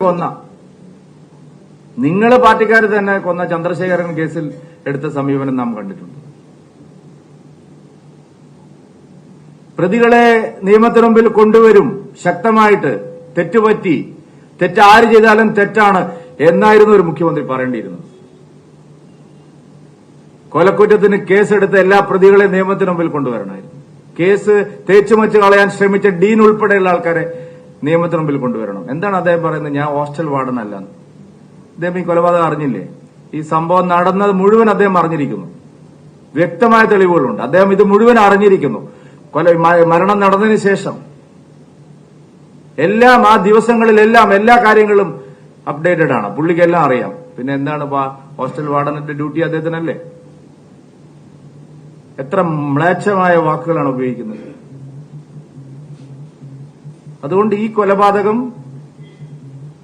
കൊന്ന. നിങ്ങളെ പാർട്ടിക്കാർ തന്നെ കൊന്ന ചന്ദ്രശേഖരൻ കേസിൽ എടുത്ത സമീപനം നാം കണ്ടിട്ടുണ്ട്. പ്രതികളെ നിയമത്തിന് മുമ്പിൽ കൊണ്ടുവരും ശക്തമായിട്ട് തെറ്റുപറ്റി തെറ്റ് ആര് ചെയ്താലും തെറ്റാണ് എന്നായിരുന്നു ഒരു മുഖ്യമന്ത്രി പറയേണ്ടിയിരുന്നത്. കൊലക്കുറ്റത്തിന് കേസെടുത്ത എല്ലാ പ്രതികളെ നിയമത്തിന് മുമ്പിൽ കൊണ്ടുവരണമായിരുന്നു. കേസ് തേച്ചുമച്ച് കളയാൻ ശ്രമിച്ച ഡീൻ ഉൾപ്പെടെയുള്ള ആൾക്കാരെ നിയമത്തിന് മുമ്പിൽ കൊണ്ടുവരണം. എന്താണ് അദ്ദേഹം പറയുന്നത്? ഞാൻ ഹോസ്റ്റൽ വാർഡനല്ല അദ്ദേഹം ഈ കൊലപാതകം അറിഞ്ഞില്ലേ? ഈ സംഭവം നടന്നത് മുഴുവൻ അദ്ദേഹം അറിഞ്ഞിരിക്കുന്നു. വ്യക്തമായ തെളിവുകളുണ്ട്. അദ്ദേഹം ഇത് മുഴുവൻ അറിഞ്ഞിരിക്കുന്നു. കൊല മരണം നടന്നതിന് ശേഷം. എല്ലാം ആ ദിവസങ്ങളിലെല്ലാം എല്ലാ കാര്യങ്ങളും അപ്ഡേറ്റഡ് ആണ്. പുള്ളിക്കെല്ലാം അറിയാം. പിന്നെ എന്താണ് ഹോസ്റ്റൽ വാർഡനന്റെ ഡ്യൂട്ടി അദ്ദേഹത്തിനല്ലേ? എത്ര മ്ലേച്ഛമായ വാക്കുകളാണ് ഉപയോഗിക്കുന്നത്. അതുകൊണ്ട് ഈ കൊലപാതകം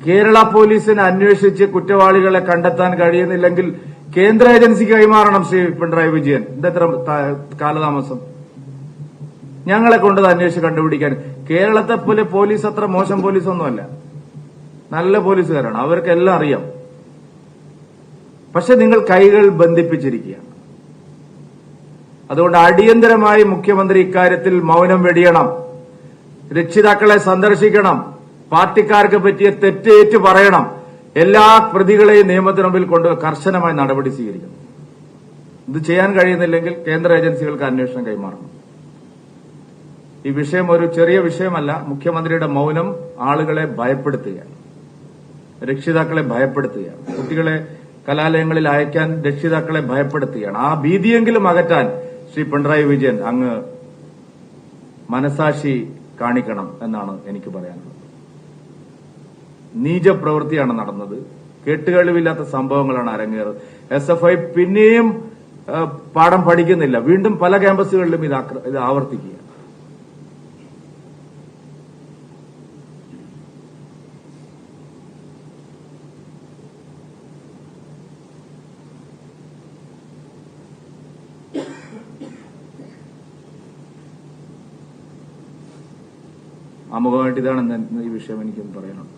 കേരള പോലീസിന് അന്വേഷിച്ച് കുറ്റവാളികളെ കണ്ടെത്താൻ കഴിയുന്നില്ലെങ്കിൽ കേന്ദ്ര ഏജൻസിക്ക് കൈമാറണം ശ്രീ പിണറായി വിജയൻ. ഇതെത്ര കാലതാമസം? ഞങ്ങളെ കൊണ്ടത് അന്വേഷിച്ച് കണ്ടുപിടിക്കാൻ. കേരളത്തെ പോലെ പോലീസ് അത്ര മോശം പോലീസൊന്നുമല്ല. നല്ല പോലീസുകാരാണ്. അവർക്കെല്ലാം അറിയാം. പക്ഷെ നിങ്ങൾ കൈകൾ ബന്ധിപ്പിച്ചിരിക്കുകയാണ്. അതുകൊണ്ട് അടിയന്തരമായി മുഖ്യമന്ത്രി ഇക്കാര്യത്തിൽ മൗനം വെടിയണം. രക്ഷിതാക്കളെ സന്ദർശിക്കണം. പാർട്ടിക്കാർക്ക് പറ്റിയ തെറ്റേറ്റ് പറയണം. എല്ലാ പ്രതികളെയും നിയമത്തിന് മുമ്പിൽ കൊണ്ട് കർശനമായ നടപടി സ്വീകരിക്കണം. ഇത് ചെയ്യാൻ കഴിയുന്നില്ലെങ്കിൽ കേന്ദ്ര ഏജൻസികൾക്ക് അന്വേഷണം കൈമാറണം. ഈ വിഷയം ഒരു ചെറിയ വിഷയമല്ല. മുഖ്യമന്ത്രിയുടെ മൗനം ആളുകളെ ഭയപ്പെടുത്തുകയാണ്. രക്ഷിതാക്കളെ ഭയപ്പെടുത്തുകയാണ്. കുട്ടികളെ കലാലയങ്ങളിൽ അയക്കാൻ രക്ഷിതാക്കളെ ഭയപ്പെടുത്തുകയാണ്. ആ ഭീതിയെങ്കിലും അകറ്റാൻ ശ്രീ പിണറായി വിജയൻ അങ്ങ് മനസാക്ഷി കാണിക്കണം എന്നാണ് എനിക്ക് പറയാനുള്ളത്. നീചപ്രവൃത്തിയാണ് നടന്നത്. കേട്ടുകഴിവില്ലാത്ത സംഭവങ്ങളാണ് അരങ്ങേറുന്നത് എസ് എഫ് ഐ പിന്നെയും പാഠം പഠിക്കുന്നില്ല. വീണ്ടും പല ക്യാമ്പസുകളിലും ഇത് ആവർത്തിക്കുക. ആമുഖമായിട്ട് ഇതാണ് ഈ വിഷയം എനിക്കൊന്ന് പറയാനുള്ളത്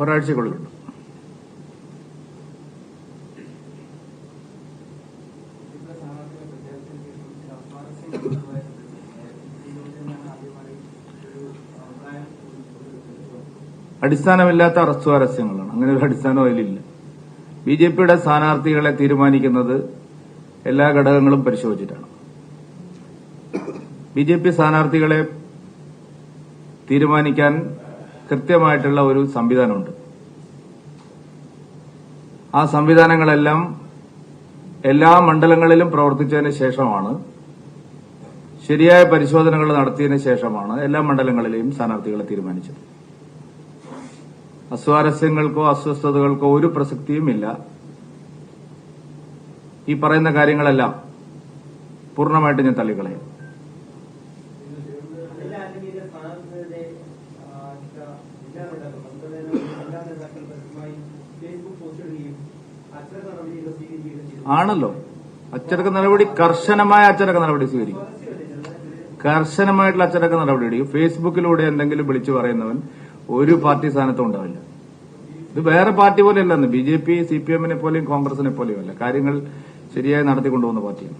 ഒരാഴ്ചക്കുള്ളിലുണ്ട്. അടിസ്ഥാനമില്ലാത്ത അറസ്റ്റ് പരസ്യങ്ങളാണ് അങ്ങനെ ഒരു അടിസ്ഥാനം അതിലില്ല. ബി ജെ പിയുടെ സ്ഥാനാർത്ഥികളെ തീരുമാനിക്കുന്നത് എല്ലാ ഘടകങ്ങളും പരിശോധിച്ചിട്ടാണ്. ബി ജെ പി സ്ഥാനാർത്ഥികളെ തീരുമാനിക്കാൻ കൃത്യമായിട്ടുള്ള ഒരു സംവിധാനമുണ്ട്. ആ സംവിധാനങ്ങളെല്ലാം എല്ലാ മണ്ഡലങ്ങളിലും പ്രവർത്തിച്ചതിന് ശേഷമാണ് ശരിയായ പരിശോധനകൾ നടത്തിയതിനു ശേഷമാണ് എല്ലാ മണ്ഡലങ്ങളിലെയും സ്ഥാനാർത്ഥികളെ തീരുമാനിച്ചത്. അസ്വാരസ്യങ്ങൾക്കോ അസ്വസ്ഥതകൾക്കോ ഒരു പ്രസക്തിയുമില്ല. ഈ പറയുന്ന കാര്യങ്ങളെല്ലാം പൂർണമായിട്ട് ഞാൻ തള്ളിക്കളയും. ആണല്ലോ. അച്ചടക്ക നടപടി കർശനമായ അച്ചടക്ക നടപടി സ്വീകരിക്കും. കർശനമായിട്ടുള്ള അച്ചടക്ക നടപടി എടുക്കും ഫേസ്ബുക്കിലൂടെ എന്തെങ്കിലും വിളിച്ചു പറയുന്നവൻ ഒരു പാർട്ടി സ്ഥാനത്തും ഉണ്ടാവില്ല ഇത് വേറെ party പോലെയല്ലെന്ന്. B J P C P എമ്മിനെ പോലെയും കോൺഗ്രസിനെ പോലെയും അല്ല. കാര്യങ്ങൾ ശരിയായി നടത്തിക്കൊണ്ടുപോകുന്ന പാർട്ടിയാണ്.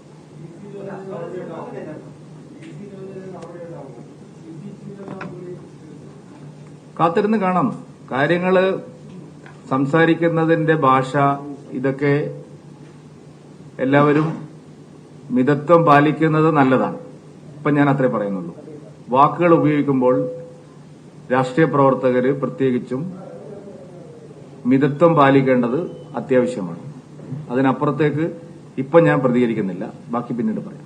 കാത്തിരുന്ന് കാണാം. കാര്യങ്ങൾ സംസാരിക്കുന്നതിന്റെ ഭാഷ ഇതൊക്കെ എല്ലാവരും മിതത്വം പാലിക്കുന്നത് നല്ലതാണ്. ഇപ്പം ഞാൻ അത്രേ പറയുന്നുള്ളൂ. വാക്കുകൾ ഉപയോഗിക്കുമ്പോൾ രാഷ്ട്രീയ പ്രവർത്തകർ പ്രത്യേകിച്ചും മിതത്വം പാലിക്കേണ്ടത് അത്യാവശ്യമാണ്. അതിനപ്പുറത്തേക്ക് ഇപ്പം ഞാൻ പ്രതികരിക്കുന്നില്ല. ബാക്കി പിന്നീട് പറയാം.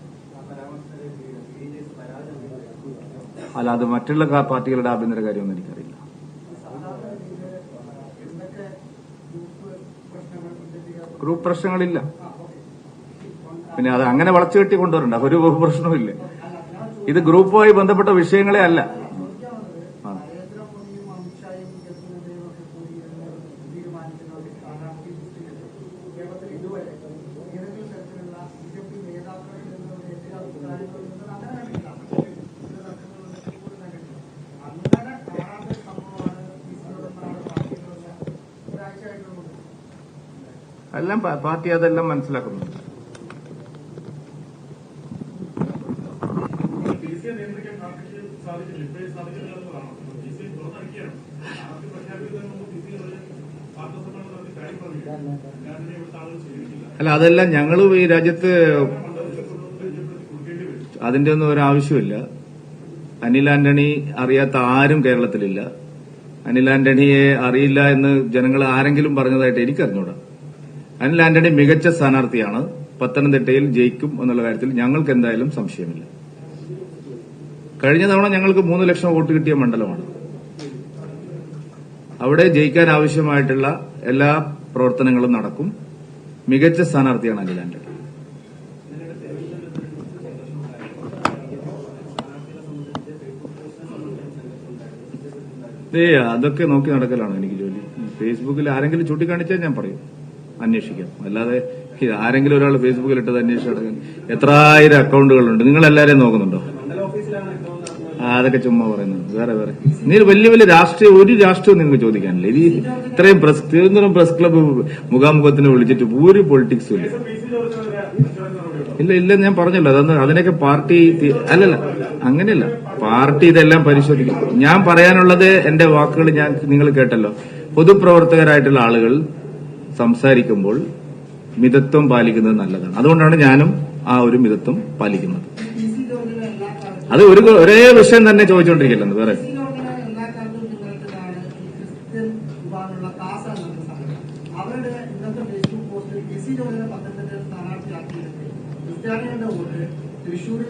അല്ല അത് മറ്റുള്ള പാർട്ടികളുടെ ആഭ്യന്തര കാര്യമൊന്നും എനിക്കറിയില്ല. ഗ്രൂപ്പ് പ്രശ്നങ്ങളില്ല. പിന്നെ അത് അങ്ങനെ വളച്ചു കെട്ടി കൊണ്ടുവരണ്ട. ഒരു പ്രശ്നവുമില്ല. ഇത് ഗ്രൂപ്പുമായി ബന്ധപ്പെട്ട വിഷയങ്ങളെ അല്ല ആ. നരേന്ദ്രമോദിയും അമിത്ഷായും ജസ്മുദ്ദീനും ഒക്കെ കൂടി തീരുമാനിക്കുന്ന ഒരു സ്ഥാനാർത്ഥി ലിസ്റ്റിൽ കേരളത്തിൽ ഇതുവരെ ഏതെങ്കിലും തരത്തിലുള്ള ബി ജെ പി നേതാക്കളിൽ നിന്ന് എല്ലാം പ- പാർട്ടി അതെല്ലാം മനസ്സിലാക്കുന്നുണ്ട് പി സിയെ നിയന്ത്രിക്കാൻ പാർട്ടിക്ക് സാധിക്കില്ല ഇപ്പോഴേ സാധിക്കില്ല എന്നുള്ളതാണ് പി സി തുറന്നടിക്കുകയാണ് ആദ്യം പ്രഖ്യാപിക്കുന്നതിന് മുമ്പ് പി സി വാർത്താ സമ്മേളനം നടത്തി കാര്യം പറഞ്ഞു ഞാൻ പാർട്ടി അതെല്ലാം മനസ്സിലാക്കുന്നു അല്ല അതെല്ലാം ഞങ്ങളും ഈ രാജ്യത്ത് അതിന്റെ ഒന്നും ഒരു ആവശ്യമില്ല അനിൽ ആന്റണി അറിയാത്ത ആരും കേരളത്തിലില്ല. അനിൽ ആന്റണിയെ അറിയില്ല എന്ന് ജനങ്ങൾ ആരെങ്കിലും പറഞ്ഞതായിട്ട് എനിക്കറിഞ്ഞൂടാ. അനിൽ ആന്റണി മികച്ച സ്ഥാനാർത്ഥിയാണ്. പത്തനംതിട്ടയിൽ ജയിക്കും എന്നുള്ള കാര്യത്തിൽ ഞങ്ങൾക്ക് എന്തായാലും സംശയമില്ല. കഴിഞ്ഞ തവണ ഞങ്ങൾക്ക് മൂന്ന് ലക്ഷം വോട്ട് കിട്ടിയ മണ്ഡലമാണ്. അവിടെ ജയിക്കാൻ ആവശ്യമായിട്ടുള്ള എല്ലാ പ്രവർത്തനങ്ങളും നടക്കും. മികച്ച സ്ഥാനാർത്ഥിയാണ് അനിൽ ആന്റണി. അതൊക്കെ നോക്കി നടക്കലാണ് എനിക്ക് ജോലി. ഫേസ്ബുക്കിൽ ആരെങ്കിലും ചൂണ്ടിക്കാണിച്ചാൽ ഞാൻ പറയും. അന്വേഷിക്കാം. അല്ലാതെ ആരെങ്കിലും ഒരാൾ ഫേസ്ബുക്കിൽ ഇട്ടത് അന്വേഷിച്ചു നടക്കാൻ. എത്രായിരം അക്കൗണ്ടുകളുണ്ട്. നിങ്ങൾ എല്ലാവരെയും നോക്കുന്നുണ്ടോ? അതൊക്കെ ചുമ്മാ പറയുന്നുണ്ട് വേറെ വേറെ. നീ വലിയ വലിയ രാഷ്ട്രീയ ഒരു രാഷ്ട്രീയം നിങ്ങൾക്ക് ചോദിക്കാനില്ല. ഇത് ഇത്രയും പ്രസ് തിരുവനന്തപുരം പ്രസ് ക്ലബ്ബ് മുഖാമുഖത്തിന് വിളിച്ചിട്ട് ഒരു പൊളിറ്റിക്സും ഇല്ല. ഇല്ല ഇല്ല ഞാൻ പറഞ്ഞല്ലോ. അതൊന്ന് അതിനൊക്കെ പാർട്ടി അല്ലല്ല അങ്ങനെയല്ല. പാർട്ടി ഇതെല്ലാം പരിശോധിക്കും. ഞാൻ പറയാനുള്ളത് എന്റെ വാക്കുകൾ ഞാൻ നിങ്ങൾ കേട്ടല്ലോ. പൊതുപ്രവർത്തകരായിട്ടുള്ള ആളുകൾ സംസാരിക്കുമ്പോൾ മിതത്വം പാലിക്കുന്നത് നല്ലതാണ്. അതുകൊണ്ടാണ് ഞാനും ആ ഒരു മിതത്വം പാലിക്കുന്നത്. അത് ഒരു ഒരേ വിഷയം തന്നെ ചോദിച്ചുകൊണ്ടിരിക്കില്ലെന്ന് വേറെ?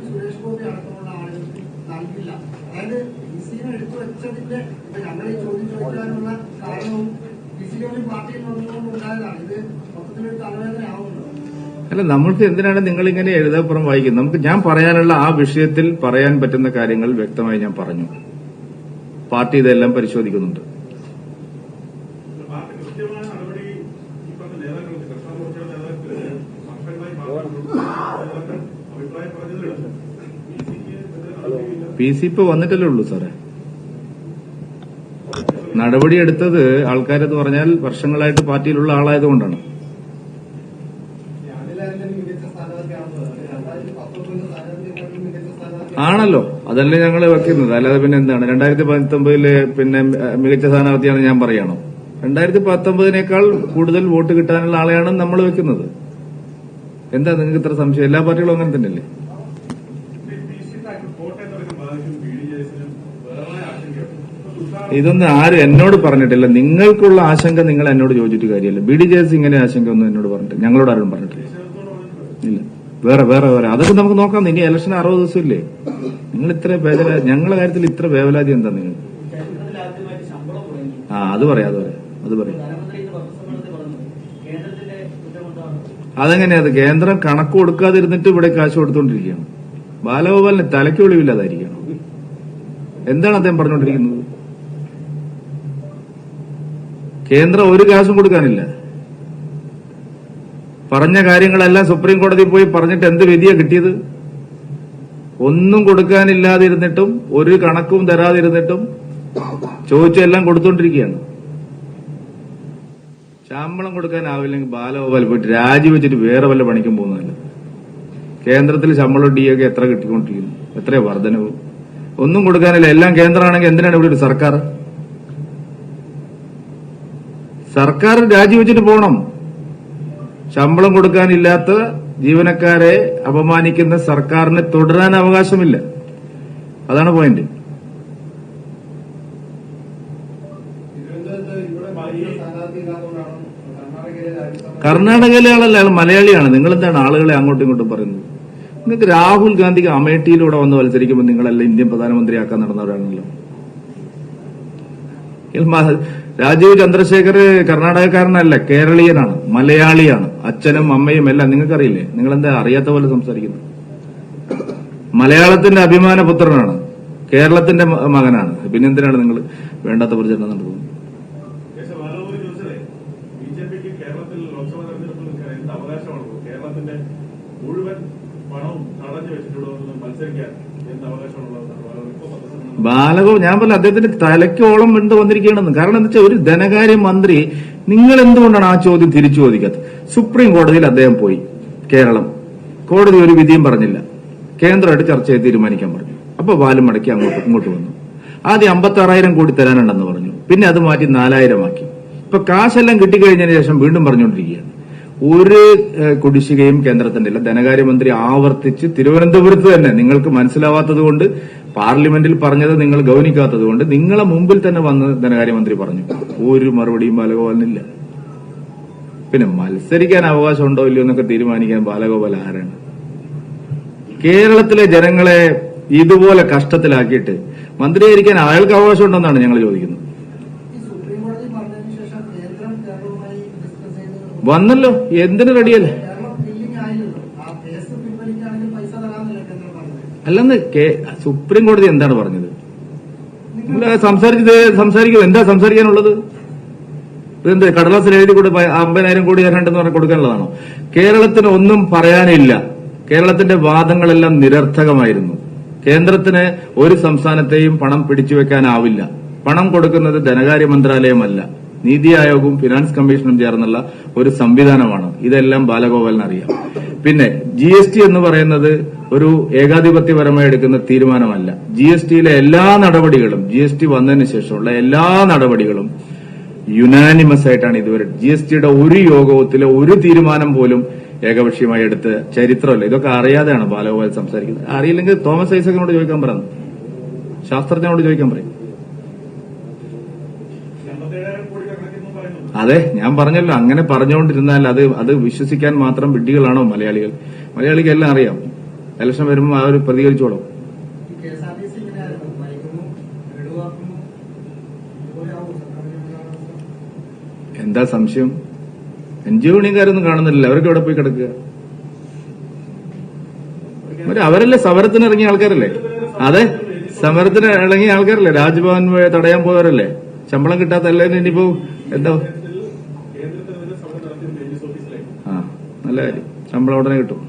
സുരേഷ് ഗോപി അടക്കമുള്ള ആളുകൾക്ക് നൽകില്ല അതായത് ഈ എടുത്തു വെച്ചതിന്റെ ഞങ്ങൾ ചോദ്യം ചോദിക്കാനുള്ള കാരണവും അല്ല നമ്മൾക്ക് എന്തിനാണ് നിങ്ങൾ ഇങ്ങനെ എഴുതാപ്പുറം വായിക്കുന്നത്? നമുക്ക് ഞാൻ പറയാനുള്ള ആ വിഷയത്തിൽ പറയാൻ പറ്റുന്ന കാര്യങ്ങൾ വ്യക്തമായി ഞാൻ പറഞ്ഞു. പാർട്ടി ഇതെല്ലാം പരിശോധിക്കുന്നുണ്ട്. പി സി ഇപ്പൊ വന്നിട്ടല്ലേ ഉള്ളൂ സാറേ? നടപടി എടുത്തത് ആൾക്കാരെന്ന് പറഞ്ഞാൽ വർഷങ്ങളായിട്ട് പാർട്ടിയിലുള്ള ആളായതുകൊണ്ടാണ്. ആണല്ലോ. അതല്ലേ ഞങ്ങൾ വെക്കുന്നത്. അല്ലാതെ പിന്നെ എന്താണ്? രണ്ടായിരത്തി പത്തൊമ്പതിലെ പിന്നെ മികച്ച സ്ഥാനാർത്ഥിയാണ് ഞാൻ പറയണോ? രണ്ടായിരത്തി പത്തൊമ്പതിനേക്കാൾ കൂടുതൽ വോട്ട് കിട്ടാനുള്ള ആളെയാണ് നമ്മൾ വെക്കുന്നത്. എന്താ നിങ്ങൾക്ക് ഇത്ര സംശയം? എല്ലാ പാർട്ടികളും അങ്ങനെ തന്നെയല്ലേ പി സി കോട്ടയം തുടക്കം ബാധിക്കും ബി ഡി ജെ എസിനും വേറെ ആശങ്കയുണ്ട് തുഷാർ ഇതൊന്നും ആരും എന്നോട് പറഞ്ഞിട്ടില്ല. നിങ്ങൾക്കുള്ള ആശങ്ക നിങ്ങൾ എന്നോട് ചോദിച്ചിട്ട് കാര്യമില്ല. ബി ഡി ജെ എസ് ഇങ്ങനെ ആശങ്ക ഒന്നും എന്നോട് പറഞ്ഞിട്ടില്ല. ഞങ്ങളോട് ആരും പറഞ്ഞിട്ടില്ല. ഇല്ല. വേറെ വേറെ വേറെ. അതൊക്കെ നമുക്ക് നോക്കാം. ഇനി ഇലക്ഷൻ അറുപത് ദിവസം ഇല്ലേ നിങ്ങൾ ഇത്ര വേവല ഞങ്ങളുടെ കാര്യത്തിൽ ഇത്ര വേവലാതി എന്താ നിങ്ങൾ? ആ അത് പറയാം അത് പറയാം അത് പറയാം. അതെങ്ങനെയാ അത്? കേന്ദ്രം കണക്ക് കൊടുക്കാതിരുന്നിട്ട് ഇവിടെ കാശ് കൊടുത്തോണ്ടിരിക്കുകയാണ്. ബാലഗോപാലിന് തലയ്ക്ക് ഒളിവില്ലാതായിരിക്കണം എന്താണ് അദ്ദേഹം പറഞ്ഞുകൊണ്ടിരിക്കുന്നത്? കേന്ദ്രം ഒരു കാശും കൊടുക്കാനില്ല. പറഞ്ഞ കാര്യങ്ങളെല്ലാം സുപ്രീം കോടതി പോയി പറഞ്ഞിട്ട് എന്ത് വിധിയാ കിട്ടിയത്? ഒന്നും കൊടുക്കാനില്ലാതിരുന്നിട്ടും ഒരു കണക്കും തരാതിരുന്നിട്ടും ചോദിച്ചെല്ലാം കൊടുത്തോണ്ടിരിക്കുകയാണ്. ശമ്പളം കൊടുക്കാനാവില്ലെങ്കിൽ ബാലഗോപാൽ പോയിട്ട് രാജിവെച്ചിട്ട് വേറെ വല്ല പണിക്കും പോകുന്നതല്ല. കേന്ദ്രത്തിൽ ശമ്പളം ഡി ഒക്കെ എത്ര കിട്ടിക്കൊണ്ടിരിക്കുന്നു? എത്രയാ വർധനവ്? ഒന്നും കൊടുക്കാനില്ല. എല്ലാം കേന്ദ്രമാണെങ്കിൽ എന്തിനാണ് ഇവിടെ ഒരു സർക്കാർ? സർക്കാർ രാജിവെച്ചിട്ട് പോകണം ശമ്പളം കൊടുക്കാനില്ലാത്ത ജീവനക്കാരെ അപമാനിക്കുന്ന സർക്കാരിന് തുടരാൻ അവകാശമില്ല. അതാണ് പോയിന്റ് കർണാടകയിലെ ആളല്ല അയാൾ മലയാളിയാണ്. നിങ്ങൾ എന്താണ് ആളുകളെ അങ്ങോട്ടും ഇങ്ങോട്ടും പറയുന്നത്? നിങ്ങൾക്ക് രാഹുൽ ഗാന്ധിക്ക് അമേഠിയിലൂടെ വന്ന് മത്സരിക്കുമ്പോൾ നിങ്ങളെല്ലാം ഇന്ത്യൻ പ്രധാനമന്ത്രിയാക്കാൻ നടന്നവരാണല്ലോ രാജീവ് ചന്ദ്രശേഖർ കർണാടകക്കാരനല്ല കേരളീയനാണ് മലയാളിയാണ്. അച്ഛനും അമ്മയും എല്ലാം നിങ്ങൾക്കറിയില്ലേ? നിങ്ങൾ എന്താ അറിയാത്ത പോലെ സംസാരിക്കുന്നു? മലയാളത്തിന്റെ അഭിമാന പുത്രനാണ് കേരളത്തിന്റെ മകനാണ്. പിന്നെന്തിനാണ് നിങ്ങൾ വേണ്ടാത്ത പ്രചരണം നടത്തുന്നത് പക്ഷേ ബാലഗോപാൽ ചോദിച്ചതേ ബി ജെ പിക്ക് കേരളത്തിൽ ലോക്സഭാ തെരഞ്ഞെടുപ്പിൽ നിൽക്കാൻ എന്ത് അവകാശമാണുള്ളത് കേരളത്തിന്റെ മുഴുവൻ പണവും തടഞ്ഞു വെച്ചിട്ടുള്ളതെന്ന് മത്സരിക്കാൻ എന്ത് അവകാശമാണുള്ളതെന്നാണ് ബാലഗോപാൽ ബാലഗോ ഞാൻ പറഞ്ഞ അദ്ദേഹത്തിന്റെ തലയ്ക്കോളം വിണ്ടു വന്നിരിക്കുകയാണെന്ന്. കാരണം എന്താ വെച്ചാൽ ഒരു ധനകാര്യ മന്ത്രി നിങ്ങൾ എന്തുകൊണ്ടാണ് ആ ചോദ്യം തിരിച്ചു ചോദിക്കാത്തത് സുപ്രീം കോടതിയിൽ അദ്ദേഹം പോയി കേരളം. കോടതി ഒരു വിധിയും പറഞ്ഞില്ല. കേന്ദ്രമായിട്ട് ചർച്ച ചെയ്ത് തീരുമാനിക്കാൻ പറഞ്ഞു. അപ്പൊ ബാലും മടക്കി അങ്ങോട്ട് ഇങ്ങോട്ട് വന്നു. ആദ്യം അമ്പത്തി ആറായിരം കോടി തരാനുണ്ടെന്ന് പറഞ്ഞു. പിന്നെ അത് മാറ്റി നാലായിരം ആക്കി ഇപ്പൊ കാശെല്ലാം കിട്ടിക്കഴിഞ്ഞതിന് ശേഷം വീണ്ടും പറഞ്ഞുകൊണ്ടിരിക്കുകയാണ്. ഒരു കുടിശ്ശികയും കേന്ദ്രത്തിന്റെ ഇല്ല. ധനകാര്യമന്ത്രി ആവർത്തിച്ച് തിരുവനന്തപുരത്ത് തന്നെ നിങ്ങൾക്ക് മനസ്സിലാവാത്തത് കൊണ്ട് പാർലമെന്റിൽ പറഞ്ഞത് നിങ്ങൾ ഗൗനിക്കാത്തത് കൊണ്ട് നിങ്ങളെ മുമ്പിൽ തന്നെ വന്ന് ധനകാര്യമന്ത്രി പറഞ്ഞു. ഒരു മറുപടിയും ബാലഗോപാലിനില്ല. പിന്നെ മത്സരിക്കാൻ അവകാശം ഉണ്ടോ ഇല്ലയോ എന്നൊക്കെ തീരുമാനിക്കാൻ ബാലഗോപാൽ ആരാണ്? കേരളത്തിലെ ജനങ്ങളെ ഇതുപോലെ കഷ്ടത്തിലാക്കിയിട്ട് മന്ത്രിയായിരിക്കാൻ അയാൾക്ക് അവകാശം ഉണ്ടെന്നാണ് ഞങ്ങൾ ചോദിക്കുന്നത്. വന്നല്ലോ. എന്തിനു റെഡിയല്ലേ കേരളം ഫില്ലിംഗ് ആയില്ലല്ലോ ആ കേസ് പിൻവലിക്കുകയാണെങ്കിൽ പൈസ തരാമെന്നല്ലേ കേന്ദ്രം പറഞ്ഞത് അല്ലെന്ന് സുപ്രീം കോടതി എന്താണ് പറഞ്ഞത്? സംസാരിച്ചത് സംസാരിക്കും എന്താ സംസാരിക്കാനുള്ളത്? ഇതെന്ത് കടലാസിൽ എഴുതി കൂടെ അമ്പതിനായിരം കോടി തരണ്ടെന്ന് പറഞ്ഞ് കൊടുക്കാനുള്ളതാണോ? കേരളത്തിന് ഒന്നും പറയാനില്ല. കേരളത്തിന്റെ വാദങ്ങളെല്ലാം നിരർത്ഥകമായിരുന്നു. കേന്ദ്രത്തിന് ഒരു സംസ്ഥാനത്തെയും പണം പിടിച്ചു വെക്കാനാവില്ല പണം കൊടുക്കുന്നത് ധനകാര്യ മന്ത്രാലയമല്ല. നീതി ആയോഗവും ഫിനാൻസ് കമ്മീഷനും ചേർന്നുള്ള ഒരു സംവിധാനമാണ്. ഇതെല്ലാം ബാലഗോപാലിന് അറിയാം പിന്നെ ജി എന്ന് പറയുന്നത് ഒരു ഏകാധിപത്യപരമായി എടുക്കുന്ന തീരുമാനമല്ല. ജി എസ് ടിയിലെ എല്ലാ നടപടികളും ജി എസ് ടി വന്നതിന് ശേഷമുള്ള എല്ലാ നടപടികളും യുനാനിമസ് ആയിട്ടാണ് ഇതുവരെ. ജി എസ് ടിയുടെ ഒരു യോഗത്തിലെ ഒരു തീരുമാനം പോലും ഏകപക്ഷീയമായി എടുത്ത് ചരിത്രമല്ല. ഇതൊക്കെ അറിയാതെയാണ് ബാലഗോപാൽ സംസാരിക്കുന്നത്. അറിയില്ലെങ്കിൽ തോമസ് ഐസക്കിനോട് ചോദിക്കാൻ പറയുന്നു ശാസ്ത്രജ്ഞനോട് ചോദിക്കാൻ പറയും. അതെ ഞാൻ പറഞ്ഞല്ലോ. അങ്ങനെ പറഞ്ഞുകൊണ്ടിരുന്നാൽ അത് അത് വിശ്വസിക്കാൻ മാത്രം വിഡ്ഢികളാണോ മലയാളികൾ? മലയാളിക്ക് എല്ലാം അറിയാം. ഇലക്ഷൻ വരുമ്പോൾ അവർ പ്രതികരിച്ചോളും. എന്താ സംശയം? എൻ മണിക്കാരൊന്നും യൂണിയൻകാരൊന്നും കാണുന്നില്ല അവരൊക്കെ എവിടെ പോയി കിടക്കുക? അവർ അവരല്ലേ സമരത്തിന് ഇറങ്ങിയ ആൾക്കാരല്ലേ? അതെ സമരത്തിന് ഇറങ്ങിയ ആൾക്കാരല്ലേ? രാജ്ഭവൻ തടയാൻ പോയവരല്ലേ? ശമ്പളം കിട്ടാത്ത എല്ലാവരും ഇനിയിപ്പോ എന്താ? ആ നല്ല കാര്യം. ശമ്പളം ഉടനെ കിട്ടും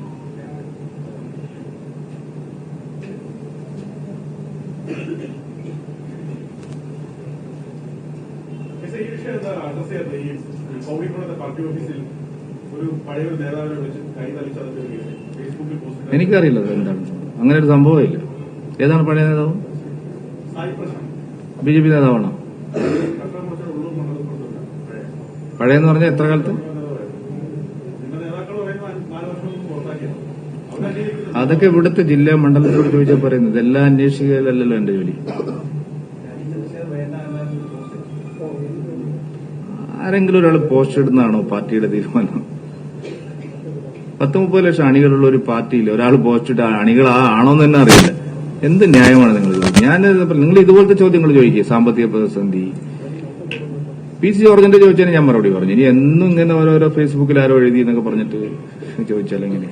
പക്ഷേ ഈ വിഷയം എന്താ അഡ്രസ് ചെയ്യാത്ത ഈ പൗഡിക്കുളത്തെ പാർട്ടി ഓഫീസിൽ ഒരു പഴയ ഒരു നേതാവിനെ വിളിച്ച് കൈ തലിച്ചതൊക്കെ ഫേസ്ബുക്കിൽ പോസ്റ്റ് എനിക്കറിയില്ല എന്താണ്. അങ്ങനെ ഒരു സംഭവമില്ല ഏതാണ് പഴയ നേതാവ്? ബി ജെ പി നേതാവാണോ? പഴയെന്ന് പറഞ്ഞാൽ എത്ര കാലത്ത്? അതൊക്കെ ഇവിടുത്തെ ജില്ലാ മണ്ഡലത്തോട് ചോദിച്ചാൽ പറയുന്നത്. എല്ലാ അന്വേഷിക്കുകയല്ലല്ലോ എന്റെ ജോലി. ആരെങ്കിലും ഒരാൾ പോസ്റ്റ് ഇടുന്നതാണോ പാർട്ടിയുടെ തീരുമാനം? പത്ത് മുപ്പത് ലക്ഷം അണികളുള്ള ഒരു പാർട്ടിയിൽ ഒരാൾ പോസ്റ്റ് ഇട്ട അണികൾ ആ ആണോന്ന് തന്നെ അറിയില്ല. എന്ത് ന്യായമാണ് നിങ്ങൾ ഞാൻ നിങ്ങൾ ഇതുപോലത്തെ ചോദ്യങ്ങൾ ചോദിക്കുക സാമ്പത്തിക പ്രതിസന്ധി. പി സി ജോർജിന്റെ ചോദിച്ചതിന് ഞാൻ മറുപടി പറഞ്ഞു. ഇനി എന്നും ഇങ്ങനെ ഓരോരോ ഫേസ്ബുക്കിൽ ആരോ എഴുതി എന്നൊക്കെ പറഞ്ഞിട്ട് ചോദിച്ചാൽ എങ്ങനെ?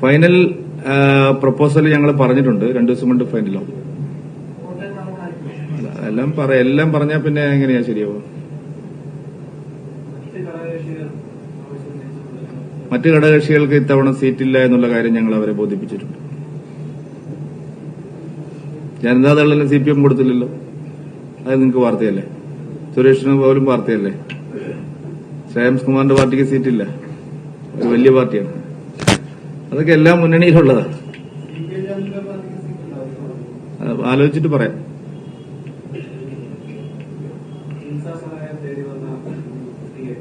ഫൈനൽ പ്രപ്പോസൽ ഞങ്ങൾ പറഞ്ഞിട്ടുണ്ട്. രണ്ടു ദിവസം കൊണ്ട് ഫൈനലാവും. എല്ലാം പറ എല്ലാം പറഞ്ഞാ പിന്നെ എങ്ങനെയാ ശരിയാവും? മറ്റു ഘടകകക്ഷികൾക്ക് ഇത്തവണ സീറ്റില്ല എന്നുള്ള കാര്യം ഞങ്ങൾ അവരെ ബോധിപ്പിച്ചിട്ടുണ്ട്. ജനതാദളിന് സി പി എം കൊടുത്തില്ലല്ലോ? അത് നിങ്ങൾക്ക് വാർത്തയല്ലേ? സുരേഷിന് പോലും വാർത്തയല്ലേ? ശ്രേയംസ് കുമാറിന്റെ പാർട്ടിക്ക് സീറ്റില്ല. ഒരു വലിയ പാർട്ടിയാണ്. അതൊക്കെ എല്ലാ മുന്നണിയിലുള്ളതാണ് ആലോചിച്ചിട്ട് പറയാം ചികിത്സാ സഹായം തേടി വന്ന കുട്ടിയെ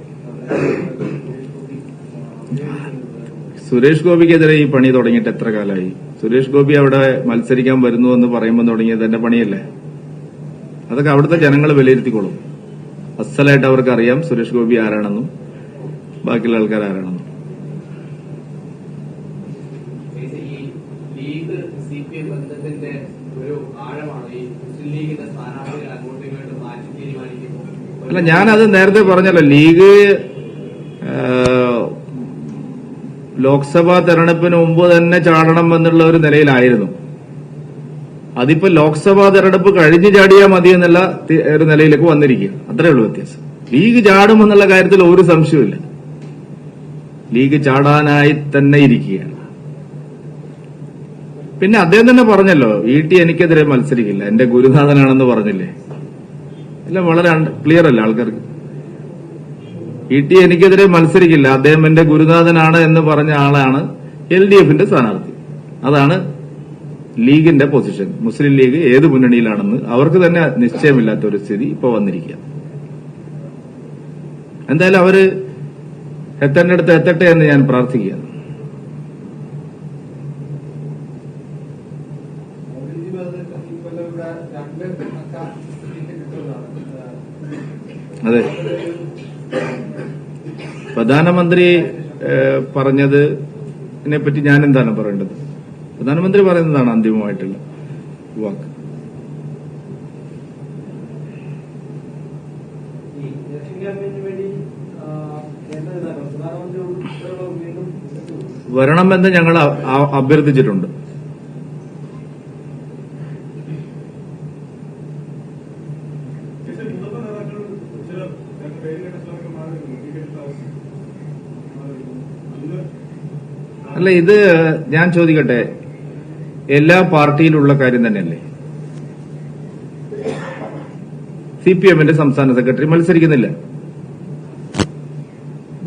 സുരേഷ് ഗോപിക്കെതിരെ ഈ പണി തുടങ്ങിയിട്ട് എത്ര കാലമായി? സുരേഷ് ഗോപി അവിടെ മത്സരിക്കാൻ വരുന്നു എന്ന് പറയുമ്പോൾ തുടങ്ങിയത് എന്റെ പണിയല്ലേ? അതൊക്കെ അവിടുത്തെ ജനങ്ങൾ വിലയിരുത്തിക്കോളും. അസലായിട്ട് അവർക്ക് അറിയാം സുരേഷ് ഗോപി ആരാണെന്നും ബാക്കിയുള്ള ആൾക്കാർ ആരാണെന്നും. അല്ല ഞാനത് നേരത്തെ പറഞ്ഞല്ലോ ലീഗ് ലോക്സഭാ തെരഞ്ഞെടുപ്പിന് മുമ്പ് തന്നെ ചാടണം എന്നുള്ള ഒരു നിലയിലായിരുന്നു. അതിപ്പോ ലോക്സഭാ തെരഞ്ഞെടുപ്പ് കഴിഞ്ഞ് ചാടിയാൽ മതി എന്നുള്ള ഒരു നിലയിലേക്ക് വന്നിരിക്കുക. അത്രേ ഉള്ളൂ വ്യത്യാസം. ലീഗ് ചാടും എന്നുള്ള കാര്യത്തിൽ ഒരു സംശയമില്ല ലീഗ് ചാടാനായി തന്നെ ഇരിക്കുകയാണ്. പിന്നെ അദ്ദേഹം തന്നെ പറഞ്ഞല്ലോ ഇ ടി എനിക്കെതിരെ മത്സരിക്കില്ല. എന്റെ ഗുരുനാഥനാണെന്ന് പറഞ്ഞില്ലേ? എല്ലാം വളരെ ക്ലിയർ അല്ല ആൾക്കാർക്ക്? ഇ ടി എനിക്കെതിരെ മത്സരിക്കില്ല. അദ്ദേഹം എന്റെ ഗുരുനാഥനാണ് എന്ന് പറഞ്ഞ ആളാണ് എൽ ഡി എഫിന്റെ സ്ഥാനാർത്ഥി. അതാണ് ലീഗിന്റെ പൊസിഷൻ. മുസ്ലിം ലീഗ് ഏത് മുന്നണിയിലാണെന്ന് അവർക്ക് തന്നെ നിശ്ചയമില്ലാത്ത ഒരു സ്ഥിതി ഇപ്പൊ വന്നിരിക്കുക എന്തായാലും അവർ എത്തേണ്ടടുത്ത് എത്തട്ടെ എന്ന് ഞാൻ പ്രാർത്ഥിക്കുകയാണ് അതെ പ്രധാനമന്ത്രി പറഞ്ഞത് പറ്റി ഞാൻ എന്താണ് പറയേണ്ടത്? പ്രധാനമന്ത്രി പറയുന്നതാണ് അന്തിമമായിട്ടുള്ള വാക്ക്. വരണമെന്ന് ഞങ്ങൾ ക്യാമ്പയിന് വേണ്ടി ആ, കേന്ദ്ര നേതാക്കൾ പ്രധാനമന്ത്രി ഉൾപ്പെടെയുള്ള വീണ്ടും എത്തുന്നു. വരണമെന്ന് ഞങ്ങൾ അ- അ- അഭ്യർത്ഥിച്ചിട്ടുണ്ട് പക്ഷേ മുതിർന്ന നേതാക്കൾ ചില നേരത്തെ പേര് കേട്ട ചിലരൊക്കെ മാറി അംഗീകരിച്ച അവസ്ഥ അന്ന് അല്ല ഇത് ഞാൻ ചോദിക്കട്ടെ. എല്ലാ പാർട്ടിയിലുള്ള കാര്യം തന്നെയല്ലേ? സി പി എമ്മിന്റെ സംസ്ഥാന സെക്രട്ടറി മത്സരിക്കുന്നില്ല.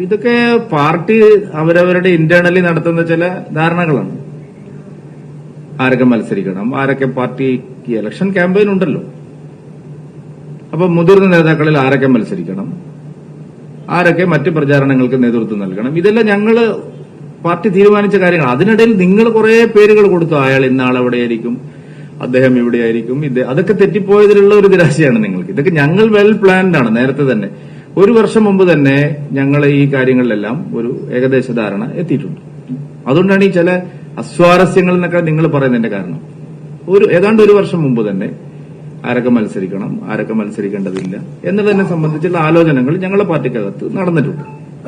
ഇതൊക്കെ പാർട്ടി അവരവരുടെ ഇന്റേണലി നടത്തുന്ന ചില ധാരണകളാണ്. ആരൊക്കെ മത്സരിക്കണം? ആരൊക്കെ പാർട്ടിക്ക് ഇലക്ഷൻ ക്യാമ്പയിൻ ഉണ്ടല്ലോ. അപ്പൊ മുതിർന്ന നേതാക്കളിൽ ആരൊക്കെ മത്സരിക്കണം? ആരൊക്കെ മറ്റ് പ്രചാരണങ്ങൾക്ക് നേതൃത്വം നൽകണം? ഇതെല്ലാം ഞങ്ങൾ പാർട്ടി തീരുമാനിച്ച കാര്യങ്ങൾ. അതിനിടയിൽ നിങ്ങൾ കുറെ പേരുകൾ കൊടുത്തു. അയാൾ ഇന്നാൾ എവിടെയായിരിക്കും അദ്ദേഹം ഇവിടെയായിരിക്കും ഇത് അതൊക്കെ തെറ്റിപ്പോയതിലുള്ള ഒരു നിരാശയാണ് നിങ്ങൾക്ക്. ഇതൊക്കെ ഞങ്ങൾ വെൽ പ്ലാൻഡ് ആണ് നേരത്തെ തന്നെ. ഒരു വർഷം മുമ്പ് തന്നെ ഞങ്ങൾ ഈ കാര്യങ്ങളിലെല്ലാം ഒരു ഏകദേശ ധാരണ എത്തിയിട്ടുണ്ട്. അതുകൊണ്ടാണ് ഈ ചില അസ്വാരസ്യങ്ങൾ എന്നൊക്കെ നിങ്ങൾ പറയുന്നതിന്റെ കാരണം. ഒരു ഏതാണ്ട് ഒരു വർഷം മുമ്പ് തന്നെ ആരൊക്കെ മത്സരിക്കണം ആരൊക്കെ മത്സരിക്കേണ്ടതില്ല എന്നുള്ളതിനെ സംബന്ധിച്ചുള്ള ആലോചനകൾ ഞങ്ങളുടെ പാർട്ടിക്കകത്ത് നടന്നിട്ടുണ്ട്.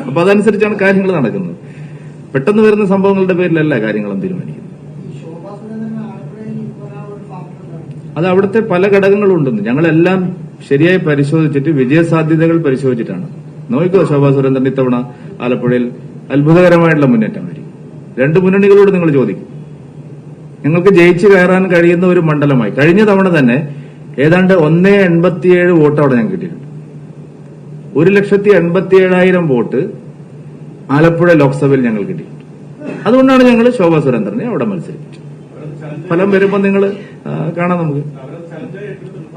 അപ്പൊ അതനുസരിച്ചാണ് കാര്യങ്ങൾ നടക്കുന്നത്. പെട്ടെന്ന് വരുന്ന സംഭവങ്ങളുടെ പേരിലല്ല കാര്യങ്ങളും തീരുമാനിക്കുന്നത്. അത് അവിടുത്തെ പല ഘടകങ്ങളും ഉണ്ടെന്ന്. ഞങ്ങളെല്ലാം ശരിയായി പരിശോധിച്ചിട്ട് വിജയസാധ്യതകൾ പരിശോധിച്ചിട്ടാണ്. നോക്കിക്കോ ശോഭാ സുരേന്ദ്രൻ ഇത്തവണ ആലപ്പുഴയിൽ അത്ഭുതകരമായിട്ടുള്ള മുന്നേറ്റമായിരിക്കും രണ്ട് മുന്നണികളോട് നിങ്ങൾ ചോദിക്കും. നിങ്ങൾക്ക് ജയിച്ചു കയറാൻ കഴിയുന്ന ഒരു മണ്ഡലമായി. കഴിഞ്ഞ തവണ തന്നെ ഏതാണ്ട് ഒന്നേ എൺപത്തിയേഴ് വോട്ട് അവിടെ ഞങ്ങൾക്ക് കിട്ടിയിട്ടുണ്ട്. ഒരു ലക്ഷത്തി എൺപത്തി ഏഴായിരം വോട്ട് ആലപ്പുഴ ലോക്സഭയിൽ ഞങ്ങൾ കിട്ടിയിട്ടുണ്ട് അതുകൊണ്ടാണ് ഞങ്ങൾ ശോഭാ സുരേന്ദ്രനെ അവിടെ മത്സരിപ്പിച്ചത്. ഫലം വരുമ്പോൾ നിങ്ങൾ കാണാം നമുക്ക്.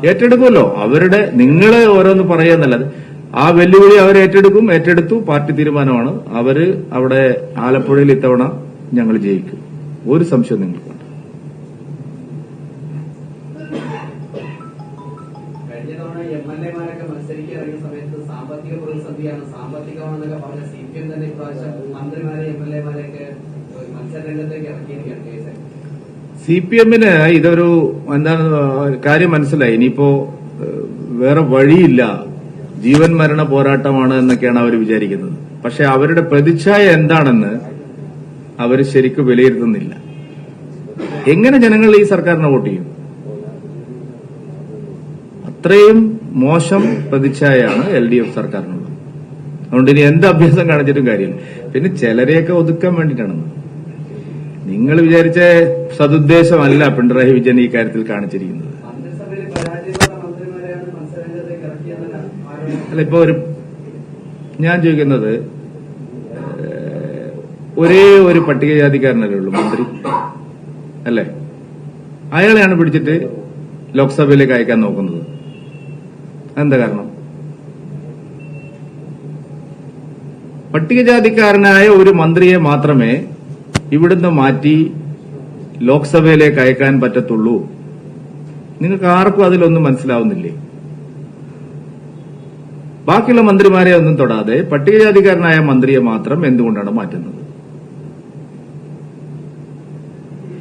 ഏറ്റെടുക്കുമല്ലോ. അവരുടെ നിങ്ങളെ ഓരോന്ന് പറയുന്നല്ലത് ആ വെല്ലുവിളി അവർ ഏറ്റെടുക്കും ഏറ്റെടുത്തു പാർട്ടി തീരുമാനമാണ്. അവർ അവിടെ ആലപ്പുഴയിൽ ഇത്തവണ ഞങ്ങൾ ജയിക്കും. ഒരു സംശയം നിങ്ങൾക്ക് പറഞ്ഞ സി പി എം തന്നെ ഇപ്രാവശ്യം മന്ത്രിമാരെ എം എൽ എമാരെയൊക്കെ മത്സരരംഗത്തേക്ക് ഇറക്കിയിരിക്കുകയാണ് കെ എസ് സി പി എമ്മിന് ഇതൊരു എന്താണ് കാര്യം മനസ്സിലായി. ഇനിയിപ്പോ വേറെ വഴിയില്ല. ജീവൻ മരണ പോരാട്ടമാണ് എന്നൊക്കെയാണ് അവർ വിചാരിക്കുന്നത്. പക്ഷെ അവരുടെ പ്രതിച്ഛായ എന്താണെന്ന് അവർ ശരിക്കും വിലയിരുത്തുന്നില്ല. എങ്ങനെ ജനങ്ങൾ ഈ സർക്കാരിനെ വോട്ട് ചെയ്യും? അത്രയും മോശം പ്രതിച്ഛായയാണ് എൽ ഡി എഫ് സർക്കാരിനുള്ളത്. അതുകൊണ്ട് ഇനി എന്ത് അഭ്യാസം കാണിച്ചിട്ടും കാര്യമില്ല. പിന്നെ ചിലരെയൊക്കെ ഒതുക്കാൻ വേണ്ടിയിട്ടാണ്. നിങ്ങൾ വിചാരിച്ച സതുദ്ദേശമല്ല പിണറായി വിജയൻ ഈ കാര്യത്തിൽ കാണിച്ചിരിക്കുന്നത്. അല്ല ഇപ്പൊ ഒരു ഞാൻ ചോദിക്കുന്നത് ഒരേ ഒരു പട്ടികജാതിക്കാരനല്ലേ ഉള്ളൂ മന്ത്രി? അല്ലേ? അയാളെയാണ് പിടിച്ചിട്ട് ലോക്സഭയിലേക്ക് അയക്കാൻ നോക്കുന്നത്. എന്താ കാരണം? പട്ടികജാതിക്കാരനായ ഒരു മന്ത്രിയെ മാത്രമേ ഇവിടുന്ന് മാറ്റി ലോക്സഭയിലേക്ക് അയക്കാൻ പറ്റത്തുള്ളൂ. നിങ്ങൾക്ക് ആർക്കും അതിലൊന്നും മനസ്സിലാവുന്നില്ലേ? ബാക്കിയുള്ള മന്ത്രിമാരെ ഒന്നും തൊടാതെ പട്ടികജാതിക്കാരനായ മന്ത്രിയെ മാത്രം എന്തുകൊണ്ടാണ് മാറ്റുന്നത്?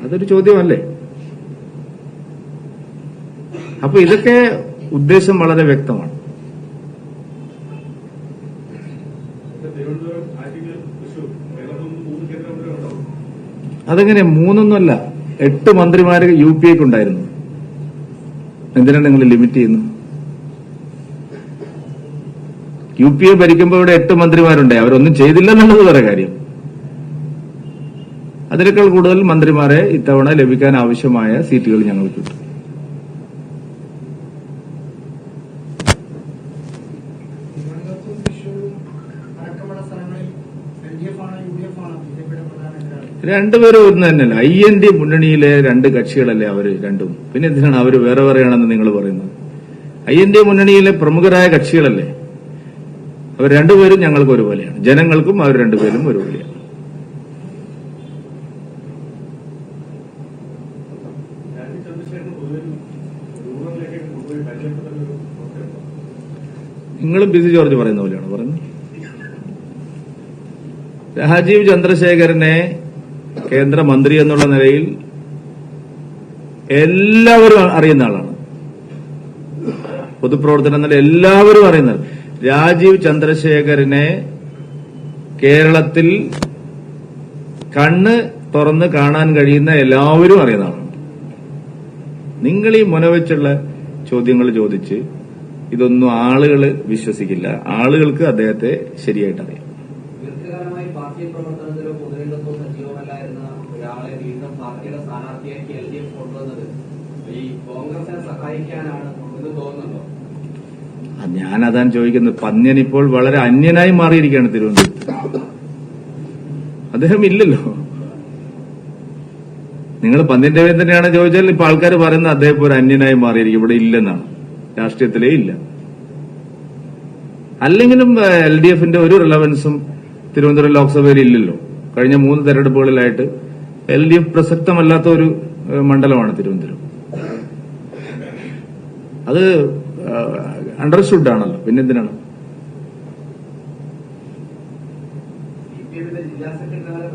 അതൊരു ചോദ്യമല്ലേ? അപ്പൊ ഇതൊക്കെ ഉദ്ദേശം വളരെ വ്യക്തമാണ് ഇപ്പൊ തിരുവനന്തപുരം ആറ്റിങ്ങൽ തൃശൂർ കേരളത്തിൽ നിന്ന് മൂന്ന് കേന്ദ്രമന്ത്രികൾ ഉണ്ടാവും അതെങ്ങനെ മൂന്നൊന്നുമല്ല എട്ട് മന്ത്രിമാര് യു പി എക്ക് ഉണ്ടായിരുന്നു എന്തിനാണ് നിങ്ങൾ ലിമിറ്റ് ചെയ്യുന്നത്? യു പി എ ഭരിക്കുമ്പോൾ ഇവിടെ എട്ട് മന്ത്രിമാരുണ്ടായി അവരൊന്നും ചെയ്തില്ല എന്നുള്ളത് വേറെ കാര്യം. അതിനേക്കാൾ കൂടുതൽ മന്ത്രിമാരെ ഇത്തവണ ലഭിക്കാൻ ആവശ്യമായ സീറ്റുകൾ ഞങ്ങൾ കിട്ടും. രണ്ടുപേരും ഒന്ന് തന്നെയല്ല? ഐ എൻ ഡി മുന്നണിയിലെ രണ്ട് കക്ഷികളല്ലേ അവർ രണ്ടും. പിന്നെ എന്തിനാണ് അവർ വേറെ വേറെയാണെന്ന് നിങ്ങൾ പറയുന്നത്? ഐ എൻ ഡി മുന്നണിയിലെ പ്രമുഖരായ കക്ഷികളല്ലേ? അവർ രണ്ടുപേരും ഞങ്ങൾക്ക് ഒരുപോലെയാണ്. ജനങ്ങൾക്കും അവർ രണ്ടുപേരും ഒരുപോലെയാണ്. നിങ്ങളും ബിസി ജോർജ് പറയുന്ന പോലെയാണ്? രാജീവ് ചന്ദ്രശേഖരനെ കേന്ദ്രമന്ത്രി എന്നുള്ള നിലയിൽ എല്ലാവരും അറിയുന്ന ആളാണ്. പൊതുപ്രവർത്തനം എന്നാൽ എല്ലാവരും അറിയുന്നത് രാജീവ് ചന്ദ്രശേഖരനെ കേരളത്തിൽ കണ്ണ് തുറന്ന് കാണാൻ കഴിയുന്ന എല്ലാവരും അറിയുന്ന ആളാണ്. നിങ്ങൾ ഈ മുനവെച്ചുള്ള ചോദ്യങ്ങൾ ചോദിച്ച് ഇതൊന്നും ആളുകൾ വിശ്വസിക്കില്ല. ആളുകൾക്ക് അദ്ദേഹത്തെ ശരിയായിട്ട് അറിയാം പാർട്ടി പ്രവർത്തനത്തിലോ പൊതുരംഗത്തോ സജീവമല്ലായിരുന്ന ഒരാളെ വീണ്ടും പാർട്ടിയുടെ സ്ഥാനാർത്ഥിയാക്കി എൽ ഡി എഫ് കൊണ്ടുവന്നത് ഈ കോൺഗ്രസിനെ സഹായിക്കാനാണ് എന്ന് തോന്നുന്നുണ്ടോ? ഞാനതാണ് ചോദിക്കുന്നത്. പന്ന്യൻ ഇപ്പോൾ വളരെ അന്യനായി മാറിയിരിക്കുകയാണ് തിരുവനന്തപുരത്ത്. അദ്ദേഹം ഇല്ലല്ലോ. നിങ്ങൾ പന്ന്യന്റെ പേര് തന്നെയാണ് ചോദിച്ചാൽ ഇപ്പൊ ആൾക്കാർ പറയുന്നത് അദ്ദേഹം ഒരു അന്യനായി മാറിയിരിക്കും ഇവിടെ ഇല്ലെന്നാണ്. രാഷ്ട്രീയത്തിലേ ഇല്ല. അല്ലെങ്കിലും എൽ ഡി എഫിന്റെ ഒരു റിലവൻസും തിരുവനന്തപുരം ലോക്സഭയിൽ ഇല്ലല്ലോ. കഴിഞ്ഞ മൂന്ന് തെരഞ്ഞെടുപ്പുകളിലായിട്ട് എൽ ഡി എഫ് പ്രസക്തമല്ലാത്ത ഒരു മണ്ഡലമാണ് തിരുവനന്തപുരം. അത് അണ്ടർസ്റ്റുഡ് ആണല്ലോ. പിന്നെ എന്തിനാണ് സെക്രട്ടറിമാരെ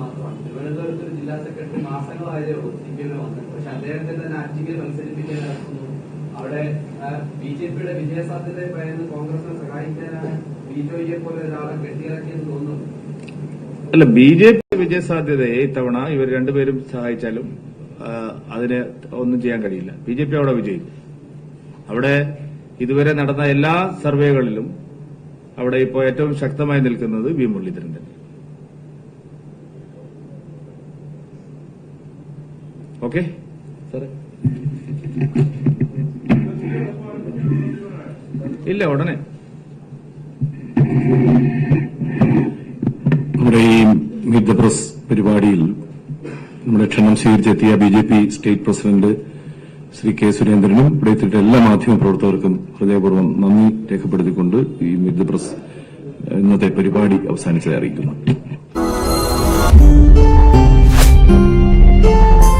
മാത്രമാണ്. ജില്ലാ സെക്രട്ടറി മാസങ്ങളായതേ ഉള്ളൂ വന്നത് പക്ഷെ അദ്ദേഹത്തെ തന്നെ മത്സരിപ്പിക്കാൻ അവിടെ ബി ജെ പിയുടെ വിജയസാധ്യതയെ പറയുന്നത് കോൺഗ്രസിനെ സഹായിക്കാനാണ് ബിജോയെ പോലെ ഒരാളെ കെട്ടിയിറക്കിയെന്ന് തോന്നുന്നു. അല്ല ബി ജെ പി വിജയസാധ്യതയെ ഇത്തവണ ഇവർ രണ്ടുപേരും സഹായിച്ചാലും അതിന് ഒന്നും ചെയ്യാൻ കഴിയില്ല. ബി ജെ പി അവിടെ വിജയിക്കും. അവിടെ ഇതുവരെ നടന്ന എല്ലാ സർവേകളിലും അവിടെ ഇപ്പോൾ ഏറ്റവും ശക്തമായി നിൽക്കുന്നത് വി മുരളീധരൻ തന്നെ. ഓക്കെ? സാറേ. ഇല്ല ഉടനെ. നമ്മുടെ ഈ മീറ്റ് പ്രസ് പരിപാടിയിൽ നമ്മുടെ ക്ഷണം സ്വീകരിച്ചെത്തിയ B J P state president Shri K സുരേന്ദ്രനും ഇവിടെ എത്തിയിട്ട് എല്ലാ മാധ്യമ പ്രവർത്തകർക്കും ഹൃദയപൂർവം നന്ദി രേഖപ്പെടുത്തിക്കൊണ്ട് ഈ മിഡ് പ്രസ് ഇന്നത്തെ പരിപാടി അവസാനിച്ചതായി അറിയിക്കുന്നു.